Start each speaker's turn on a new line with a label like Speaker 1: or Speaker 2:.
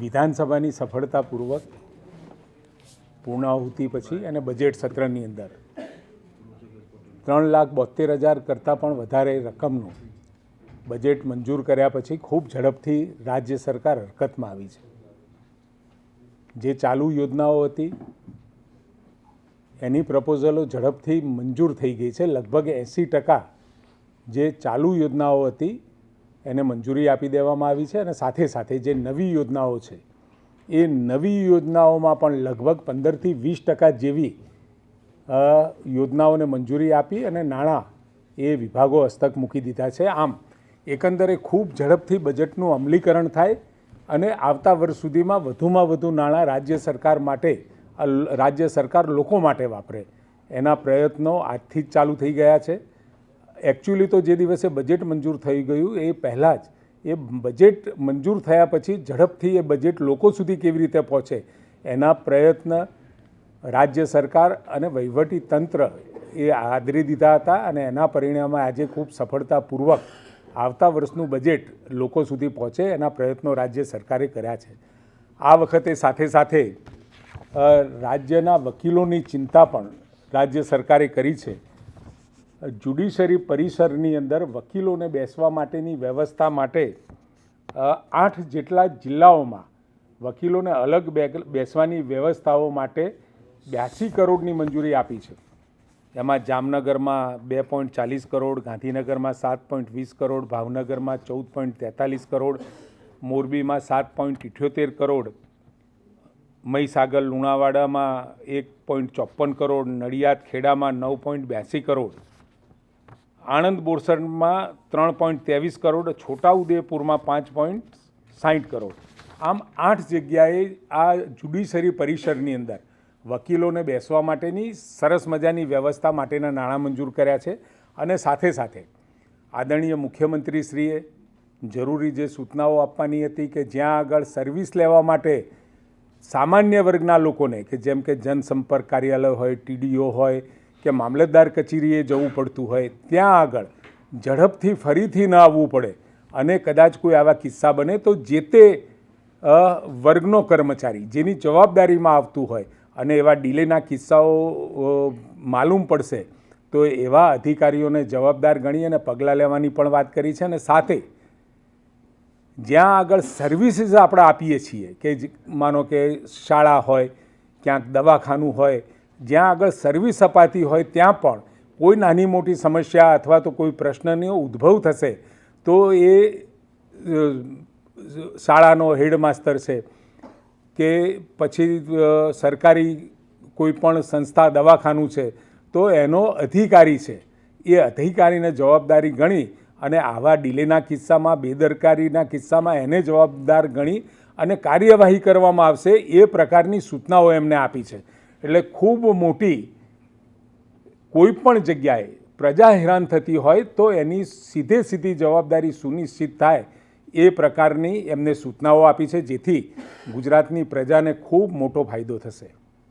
Speaker 1: વિધાનસભાની સફળતાપૂર્વક પૂર્ણાહુતિ પછી અને બજેટ સત્રની અંદર. ત્રણ લાખ બોતેર હજાર કરતાં પણ વધારે રકમનું બજેટ મંજૂર કર્યા પછી ખૂબ ઝડપથી રાજ્ય સરકાર હરકતમાં આવી છે. જે ચાલુ યોજનાઓ હતી, એની પ્રપોઝલો ઝડપથી મંજૂર થઈ ગઈ છે. લગભગ એંસી ટકા જે ચાલુ યોજનાઓ હતી એને મંજૂરી આપી દેવામાં આવી છે અને સાથે સાથે જે નવી યોજનાઓ છે, એ નવી યોજનાઓમાં પણ લગભગ પંદરથી વીસ ટકા જેવી યોજનાઓને મંજૂરી આપી અને નાણાં એ વિભાગો હસ્તક મૂકી દીધા છે. આમ, એકંદરે ખૂબ ઝડપથી બજેટનું અમલીકરણ થાય અને આવતા વર્ષ સુધીમાં વધુમાં વધુ નાણાં રાજ્ય સરકાર માટે રાજ્ય સરકાર લોકો માટે વાપરે. એના પ્રયત્નો આજથી જ ચાલુ થઈ ગયા છે. એકચ્યુઅલી તો જે દિવસે બજેટ મંજૂર થઈ ગયું, એ પહેલાં જ, એ બજેટ મંજૂર થયા પછી ઝડપથી એ બજેટ લોકો સુધી કેવી રીતે પહોંચે, એના પ્રયત્ન રાજ્ય સરકાર અને વહીવટી તંત્ર એ આદરી દીધા હતા અને એના પરિણામે આજે ખૂબ સફળતાપૂર્વક આવતા વર્ષનું બજેટ લોકો સુધી પહોંચે, એના પ્રયત્નો રાજ્ય સરકારે કર્યા છે. આ વખતે સાથે સાથે રાજ્યના વકીલોની ચિંતા પણ રાજ્ય સરકારે કરી છે. જ્યુડિશરી પરિસરની અંદર વકીલોને બેસવા માટેની વ્યવસ્થા માટે આઠ જેટલા જિલ્લાઓમાં વકીલોને અલગ બેસવાની વ્યવસ્થાઓ માટે બ્યાસી કરોડની મંજૂરી આપી છે. એમાં જામનગરમાં બે પોઈન્ટ ચાલીસ કરોડ, ગાંધીનગરમાં સાત પોઈન્ટ વીસ કરોડ, ભાવનગરમાં ચૌદ પોઈન્ટ તેતાલીસ કરોડ, મોરબીમાં સાત પોઈન્ટ ઇઠ્યોતેર કરોડ, મહીસાગર, લુણાવાડામાં એક પોઈન્ટ ચોપન કરોડ, નડિયાદ, ખેડામાં નવ પોઈન્ટ બ્યાસી કરોડ આણંદ બોરસદમાં ત્રણ પોઈન્ટ ત્રેવીસ કરોડ, છોટાઉદેપુરમાં પાંચ પોઈન્ટ સાહીઠ કરોડ. આમ આઠ જગ્યાએ આ જ્યુડિશરી પરિસરની અંદર વકીલોને બેસવા માટેની સરસ મજાની વ્યવસ્થા માટેના નાણાં મંજૂર કર્યા છે અને સાથે સાથે આદરણીય મુખ્યમંત્રીશ્રીએ જરૂરી જે સૂચનાઓ આપવાની હતી કે જ્યાં આગળ સર્વિસ લેવા માટે સામાન્ય વર્ગના લોકોને, કે જેમ કે જનસંપર્ક કાર્યાલય હોય, ટીડીઓ હોય કે મામલતદાર કચેરીએ જવું પડતું હોય, ત્યાં આગળ ઝડપથી ફરીથી ન આવવું પડે અને કદાચ કોઈ આવા કિસ્સા બને તો જે તે વર્ગનો કર્મચારી જેની જવાબદારીમાં આવતું હોય અને એવા ડિલેના કિસ્સાઓ માલુમ પડશે, તો એવા અધિકારીઓને જવાબદાર ગણી અને પગલાં લેવાની પણ વાત કરી છે અને સાથે જ્યાં આગળ સર્વિસીસ આપણે આપીએ છીએ કે માનો કે શાળા હોય, ક્યાંક દવાખાનું હોય જ્યાં આગળ સર્વિસ અપાતી હોય ત્યાં પણ કોઈ નાની મોટી સમસ્યા અથવા તો કોઈ પ્રશ્નનો ઉદ્ભવ થશે, તો એ શાળાનો હેડમાસ્તર છે કે પછી સરકારી કોઈ પણ સંસ્થા દવાખાનું છે, તો એનો અધિકારી છે. એ અધિકારીને જવાબદારી ગણી અને આવા ડિલેના કિસ્સામાં, બેદરકારીના કિસ્સામાં એને જવાબદાર ગણી અને કાર્યવાહી કરવામાં આવશે એ પ્રકારની સૂચનાઓ એમને આપી છે. એટલે ખૂબ મોટી કોઈ પણ જગ્યાએ પ્રજા હેરાન થતી હોય તો એની સીધે સીધી જવાબદારી સુનિશ્ચિત થાય એ પ્રકારની એમને સૂચનાઓ આપી છે, જેથી ગુજરાતની પ્રજાને ખૂબ મોટો ફાયદો થશે.